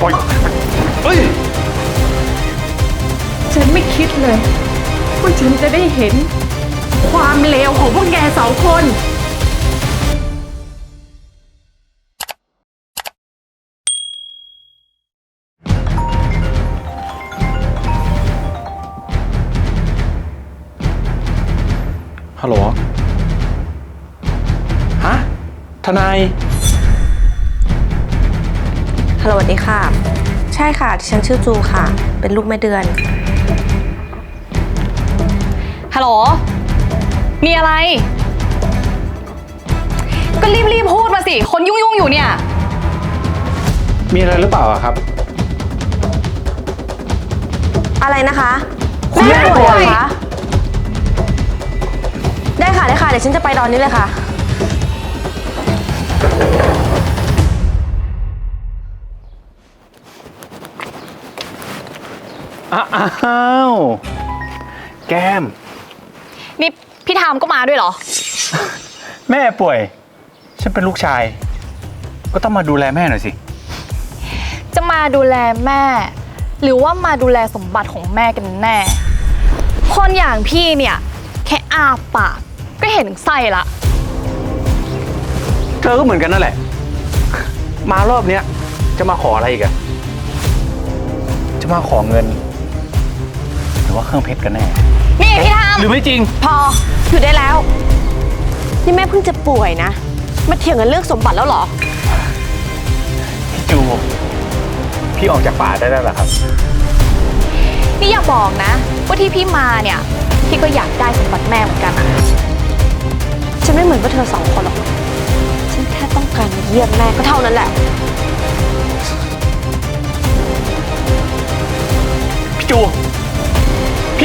ปล่อยเฮ้ย ฉันไม่คิดเลย ว่าฉันจะได้เห็น ความเลวของพวกแกสองคน ฮัลโหล ฮะ ทนาย ฮัลโหลสวัสดีค่ะ ใช่ค่ะดิฉันชื่อจูค่ะ เป็นลูกแม่เดือน ฮัลโหล มีอะไร ก็รีบรีบๆพูดมาสิ คนยุ่งยุ่งๆอยู่เนี่ย มีอะไรหรือเปล่าอะครับ อะไรนะคะคุณแม่ป่วยป่วยเหรอคะได้ค่ะได้ค่ะเดี๋ยวฉันจะไปตอนนี้เลยค่ะ อ้าว แก้ม นี่พี่ทามก็มาด้วยเหรอ แม่ป่วย ฉันเป็นลูกชาย ก็ต้องมาดูแลแม่หน่อยสิ จะมาดูแลแม่ หรือว่ามาดูแลสมบัติของแม่กันแน่ คนอย่างพี่เนี่ย แค่อาปากก็เห็นถึงไส้ละ เธอก็เหมือนกันนั่นแหละ มารอบเนี้ยจะมาขออะไรอีกอะจะมาขอเงินหรือ ว่าเครื่องเพชรกันแน่ นี่พี่ทามหรือไม่จริง พอหยุดได้แล้ว นี่แม่เพิ่งจะป่วยนะ มาเถียงกันเรื่องสมบัติแล้วเหรอ พี่จู พี่ออกจากป่าได้แล้วเหรอครับ นี่อย่าบอกนะ ว่าที่พี่มาเนี่ย พี่ก็อยากได้สมบัติแม่เหมือนกันอะฉันไม่เหมือนพวกเธอสองคนหรอก ฉันแค่ต้องการมาเยี่ยมแม่ก็เท่านั้นแหละ พี่จู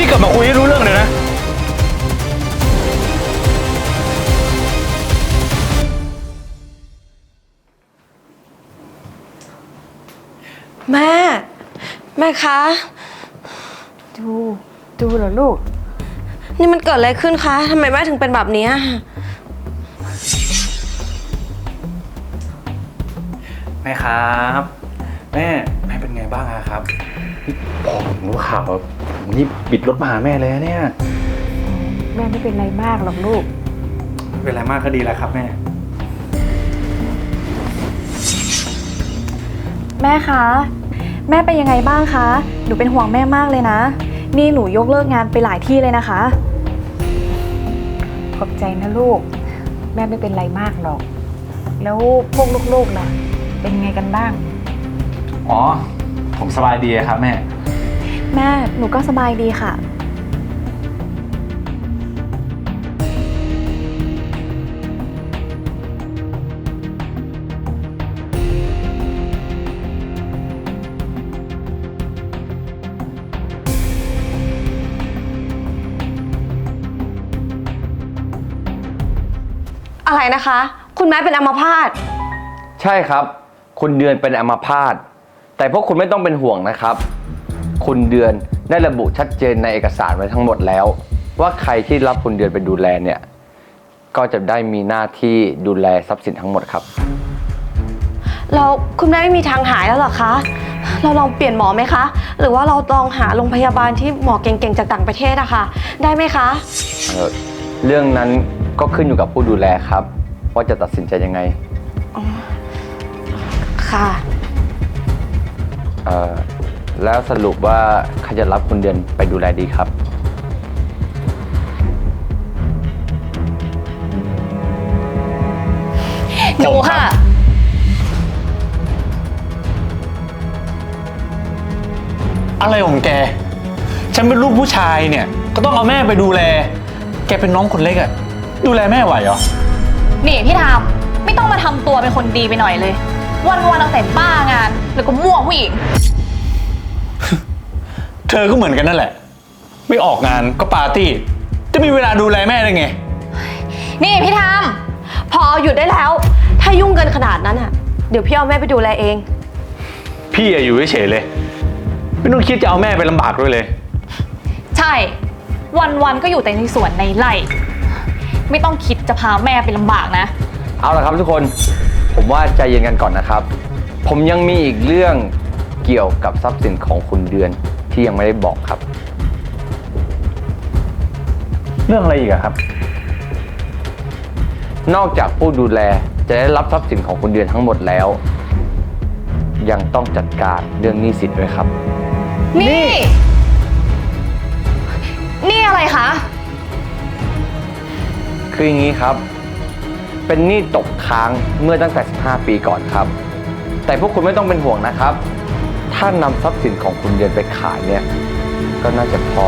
พี่กลับมาคุยให้รู้เรื่องเลยนะ แม่ แม่คะ ดู ดูเหรอลูก นี่มันเกิดอะไรขึ้นคะทำไมแม่ถึงเป็นแบบนี้แม่ครับ แม่แม่เป็นไงบ้างอะครับนี่ พอผมรู้ข่าวว่าผมนี่บิดรถมาหาแม่เลยนะเนี่ย แม่ไม่เป็นไรมากหรอกลูกไม่เป็นไรมากก็ดีแล้วครับแม่ แม่คะ แม่เป็นยังไงบ้างคะ หนูเป็นห่วงแม่มากเลยนะ นี่หนูยกเลิกงานไปหลายที่เลยนะคะ ขอบใจนะลูก แม่ไม่เป็นไรมากหรอก แล้วพวกลูกๆล่ะ เป็นไงกันบ้าง อ๋อ ผมสบายดีครับแม่ แม่หนูก็สบายดีค่ะ อะไรนะคะ คุณแม่เป็นอัมพาต ใช่ครับ คุณเดือนเป็นอัมพาต แต่พวกคุณไม่ต้องเป็นห่วงนะครับ คุณเดือนได้ระบุชัดเจนในเอกสารไว้ทั้งหมดแล้ว ว่าใครที่รับคุณเดือนไปดูแลเนี่ย ก็จะได้มีหน้าที่ดูแลทรัพย์สินทั้งหมดครับ เราคุณแม่ไม่มีทางหายแล้วเหรอคะ เราลองเปลี่ยนหมอไหมคะ หรือว่าเราลองหาโรงพยาบาลที่หมอเก่งๆจากต่างประเทศอะคะได้ไหมคะ เอ่อเรื่องนั้นก็ขึ้นอยู่กับผู้ดูแลครับ ว่าจะตัดสินใจยังไง ค่ะเอ่อ แล้วสรุปว่าใครจะรับคุณเดือนไปดูแลดีครับ หนูค่ะ อะไรของแก ฉันเป็นลูกผู้ชายเนี่ย ก็ต้องเอาแม่ไปดูแล แกเป็นน้องคนเล็กอะดูแลแม่ไหวเหรอ นี่พี่ทามไม่ต้องมาทำตัวเป็นคนดีไปหน่อยเลย วันวันๆเอาแต่บ้างาน แล้วก็มั่วผู้หญิง เธอก็เหมือนกันนั่นแหละ ไม่ออกงานก็ปาร์ตี้ จะมีเวลาดูแลแม่ได้ไง นี่พี่ทามพอหยุดได้แล้ว ถ้ายุ่งเกินขนาดนั้นอะเดี๋ยวพี่เอาแม่ไปดูแลเอง พี่อะอยู่เฉยๆเลย ไม่ต้องคิดจะเอาแม่ไปลำบากด้วยเลย ใช่ วันวันๆก็อยู่แต่ในสวนในไร่ ไม่ต้องคิดจะพาแม่ไปลำบากนะ เอาละครับทุกคน ผมว่าใจเย็นกันก่อนนะครับ ผมยังมีอีกเรื่องเกี่ยวกับทรัพย์สินของคุณเดือนที่ยังไม่ได้บอกครับ เรื่องอะไรอีกอะครับ นอกจากผู้ดูแลจะได้รับทรัพย์สินของคุณเดือนทั้งหมดแล้ว ยังต้องจัดการเรื่องหนี้สินด้วยครับ นี่ นี่อะไรคะ คืออย่างนี้ครับ เป็นหนี้ตกค้างเมื่อตั้งแต่ 15 ปีก่อนครับ แต่พวกคุณไม่ต้องเป็นห่วงนะครับ ถ้านำทรัพย์สินของคุณเดือนไปขายเนี่ย ก็น่าจะพอ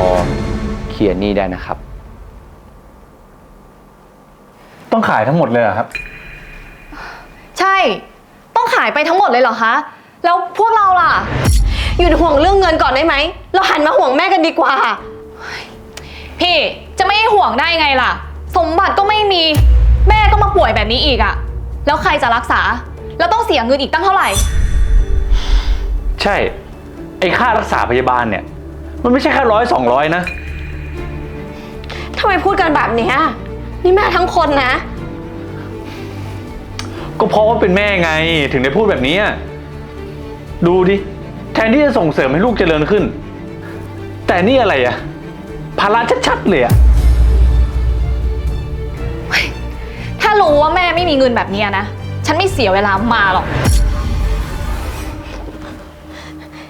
เคลียร์หนี้ได้นะครับ ต้องขายทั้งหมดเลยเหรอครับ ใช่ ต้องขายไปทั้งหมดเลยเหรอคะ แล้วพวกเราล่ะ หยุดห่วงเรื่องเงินก่อนได้ไหม เราหันมาห่วงแม่กันดีกว่า พี่จะไม่ให้ห่วงได้ไงล่ะ สมบัติก็ไม่มี แม่ก็มาป่วยแบบนี้อีกอะแล้วใครจะรักษา แล้วต้องเสียเงินอีกตั้งเท่าไหร่ ใช่ ไอ้ค่ารักษาพยาบาลเนี่ย มันไม่ใช่แค่ร้อยสองร้อยนะ ทำไมพูดกันแบบเนี้ยนี่แม่ทั้งคนนะ ก็เพราะว่าเป็นแม่ไงถึงได้พูดแบบนี้อะดูดิ แทนที่จะส่งเสริมให้ลูกเจริญขึ้น แต่นี่อะไรอะภาระชัดๆเลยอะ รู้ว่าแม่ไม่มีเงินแบบเนี้ยนะ ฉันไม่เสียเวลามาหรอก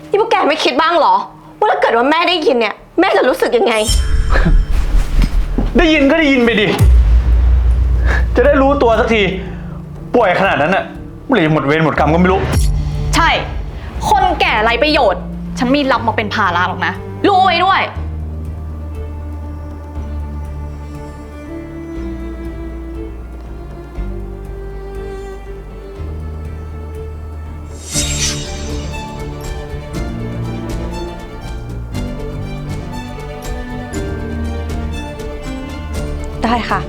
นี่พวกแกไม่คิดบ้างเหรอ ว่าถ้าเกิดว่าแม่ได้ยินเนี่ย แม่จะรู้สึกยังไง ได้ยินก็ได้ยินไปดิ จะได้รู้ตัวสักที ป่วยขนาดนั้นอะเมื่อไหร่จะหมดเวรหมดกรรมก็ไม่รู้ ใช่ คนแก่ไรประโยชน์ ฉันไม่รับมาเป็นภาระหรอกนะ รู้ไว้ด้วย ได้ค่ะ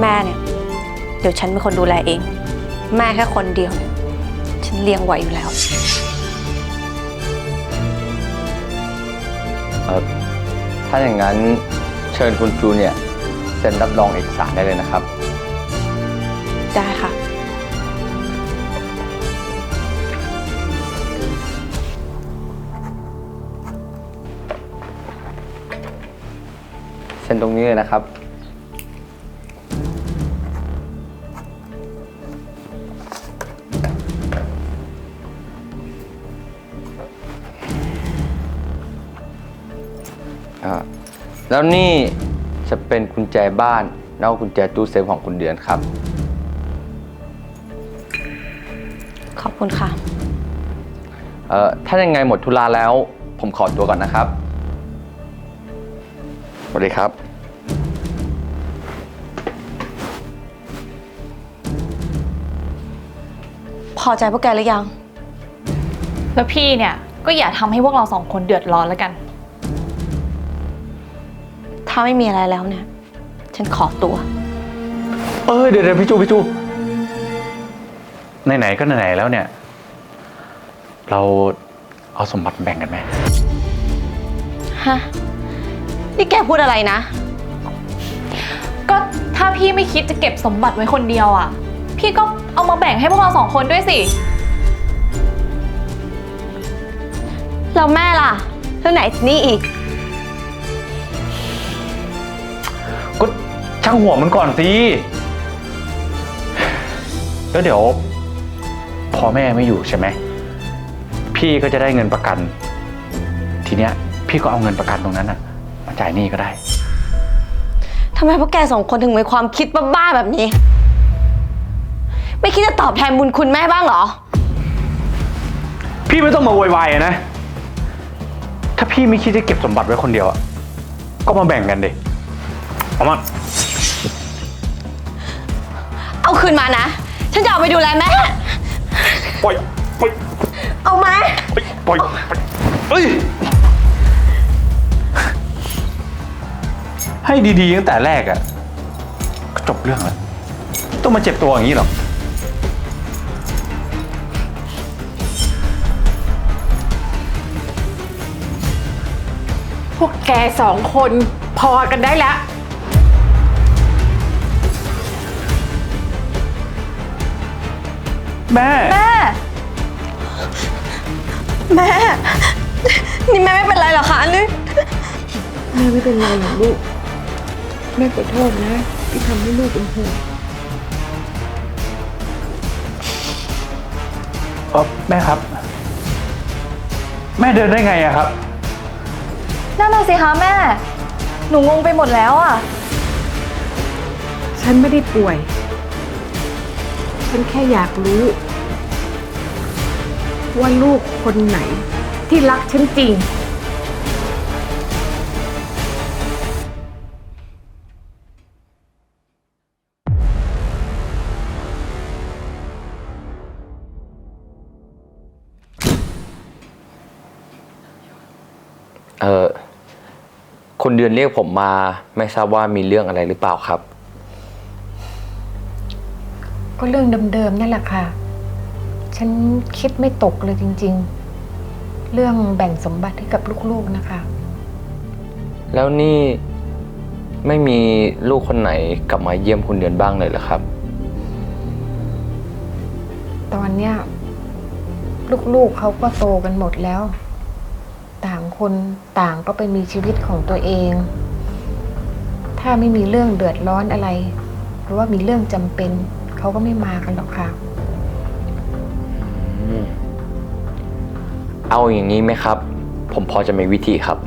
แม่เนี่ย เดี๋ยวฉันเป็นคนดูแลเอง แม่แค่คนเดียวเนี่ยฉันเลี้ยงไหวอยู่แล้ว เอ่อถ้าอย่างนั้นเชิญคุณจูเนี่ยเซ็นรับรองเอกสารได้เลยนะครับ ได้ค่ะ นตรงนี้เลยนะครับอ่าแล้วนี่จะเป็นกุญแจบ้านแล้วก็กุญแจตู้เซฟของคุณเดือนครับ ขอบคุณค่ะ เอ่อ ถ้ายังไงหมดธุระแล้ว ผมขอตัวก่อนนะครับ สวัสดีครับ พอใจพวกแกหรือยัง แล้วพี่เนี่ยก็อย่าทำให้พวกเราสองคนเดือดร้อนแล้วกัน ถ้าไม่มีอะไรแล้วเนี่ย ฉันขอตัว เออเดี๋ยวเดี๋ยวพี่จูพี่จูไหนๆก็ไหนๆแล้วเนี่ย เราเอาสมบัติแบ่งกันไหมฮะ นี่แกพูดอะไรนะ ก็ถ้าพี่ไม่คิดจะเก็บสมบัติไว้คนเดียวอะ พี่ก็เอามาแบ่งให้พวกเราสองคนด้วยสิ แล้วแม่ล่ะแล้วไหนนี่อีก ก็ช่างหัวมันก่อนสิ แล้วเดี๋ยว พอแม่ไม่อยู่ใช่ไหม พี่ก็จะได้เงินประกัน ทีเนี้ย พี่ก็เอาเงินประกันตรงนั้นอะ มาจ่ายหนี้ก็ได้ ทำไมพวกแกสองคนถึงมีความคิดบ้าๆแบบนี้ ไม่คิดจะตอบแทนบุญคุณแม่บ้างเหรอ พี่ไม่ต้องมาโวยวายอะนะ ถ้าพี่ไม่คิดจะเก็บสมบัติไว้คนเดียวอะก็มาแบ่งกันดิเอามา เอาคืนมานะ ฉันจะเอาไปดูแลแม่ ปล่อย ปล่อย เอามา ปล่อย ปล่อยเอ้ย ให้ดีๆตั้งแต่แรกอะก็จบเรื่องแล้วต้องมาเจ็บตัวอย่างนี้หรอพวกแกสองคนพอกันได้แล้ว แม่ แม่ แม่ นี่แม่ไม่เป็นไรเหรอคะนี่แม่ไม่เป็นไรหรอกลูกแม่ขอโทษนะที่ทำให้ลูกเป็นห่วงเออแม่ครับ แม่เดินได้ไงอะครับ นั่นน่ะสิคะแม่ หนูงงไปหมดแล้วอะ ฉันไม่ได้ป่วย ฉันแค่อยากรู้ ว่าลูกคนไหนที่รักฉันจริง คุณเดือนเรียกผมมา ไม่ทราบว่ามีเรื่องอะไรหรือเปล่าครับ ก็เรื่องเดิมๆนั่นแหละค่ะ ฉันคิดไม่ตกเลยจริง ๆ เรื่องแบ่งสมบัติให้กับลูกๆนะคะ แล้วนี่ไม่มีลูกคนไหนกลับมาเยี่ยมคุณเดือนบ้างเลยเหรอครับ ตอนเนี้ยลูกๆเขาก็โตกันหมดแล้วต่าง คนต่างก็ไปมีชีวิตของตัวเอง ถ้าไม่มีเรื่องเดือดร้อนอะไร หรือว่ามีเรื่องจำเป็นเขาก็ไม่มากันหรอกค่ะ เอาอย่างนี้ไหมครับ ผมพอจะมีวิธีครับ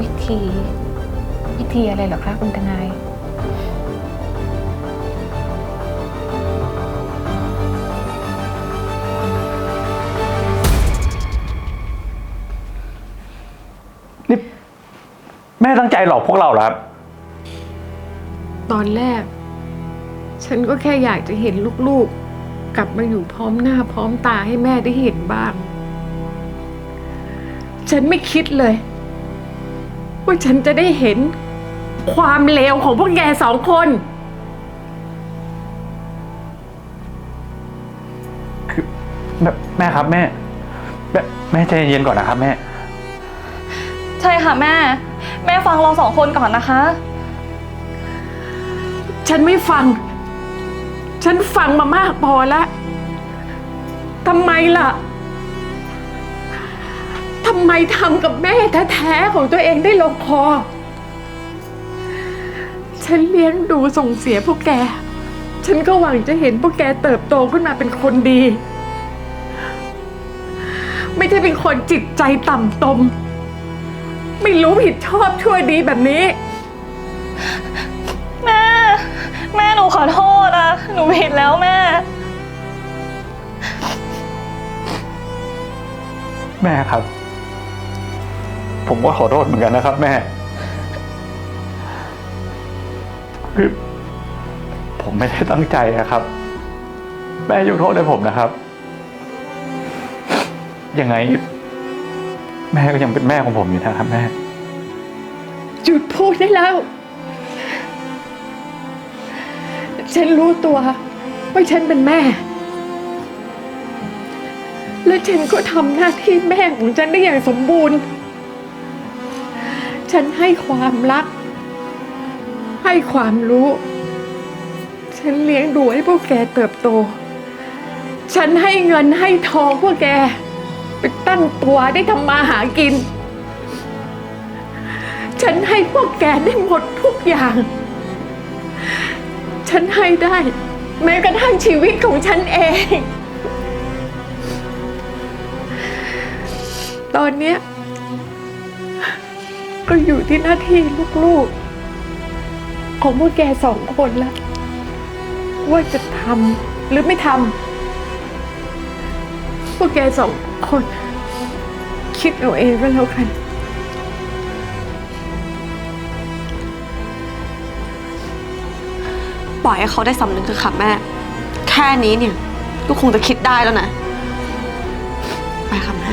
วิธี วิธีอะไรเหรอคะคุณทนาย แม่ตั้งใจหลอกพวกเราเหรอครับ ตอนแรก ฉันก็แค่อยากจะเห็นลูกๆ กลับมาอยู่พร้อมหน้าพร้อมตาให้แม่ได้เห็นบ้าง ฉันไม่คิดเลย ว่าฉันจะได้เห็นความเลวของพวกแกสองคนแม่แม่ครับแม่แม่แม่ใจเย็นๆก่อนนะครับแม่ ใช่ค่ะแม่ แม่ฟังเราสองคนก่อนนะคะ ฉันไม่ฟัง ฉันฟังมามากพอแล้วทำไมล่ะทำไมทำกับแม่แท้ๆของตัวเองได้ลงคอ ฉันเลี้ยงดูส่งเสียพวกแก ฉันก็หวังจะเห็นพวกแกเติบโตขึ้นมาเป็นคนดี ไม่ใช่เป็นคนจิตใจต่ำตม ไม่รู้ผิดชอบชั่วดีแบบนี้ แม่ แม่หนูขอโทษอะหนูผิดแล้วแม่ แม่ครับ ผมก็ขอโทษเหมือนกันนะครับ แม่ คือ ผมไม่ได้ตั้งใจนะครับ แม่ยกโทษให้ผมนะครับ ยังไง แม่ก็ยังเป็นแม่ของผมอยู่นะครับแม่ หยุดพูดได้แล้ว ฉันรู้ตัวว่าฉันเป็นแม่ และฉันก็ทำหน้าที่แม่ของฉันได้อย่างสมบูรณ์ ฉันให้ความรัก ให้ความรู้ ฉันเลี้ยงดูให้พวกแกเติบโต ฉันให้เงินให้ทองพวกแก ไปตั้งตัวได้ทำมาหากิน ฉันให้พวกแกได้หมดทุกอย่าง ฉันให้ได้ แม้กระทั่งชีวิตของฉันเอง ตอนเนี้ยก็อยู่ที่หน้าที่ลูกๆ ของพวกแกสองคนแล้วว่าจะทำหรือไม่ทำพวกแกสองคน คน คิดเอาเองก็แล้วกัน ปล่อยให้เขาได้สำนึกเถอะค่ะแม่ แค่นี้เนี่ย ก็คงจะคิดได้แล้วนะ ไปค่ะแม่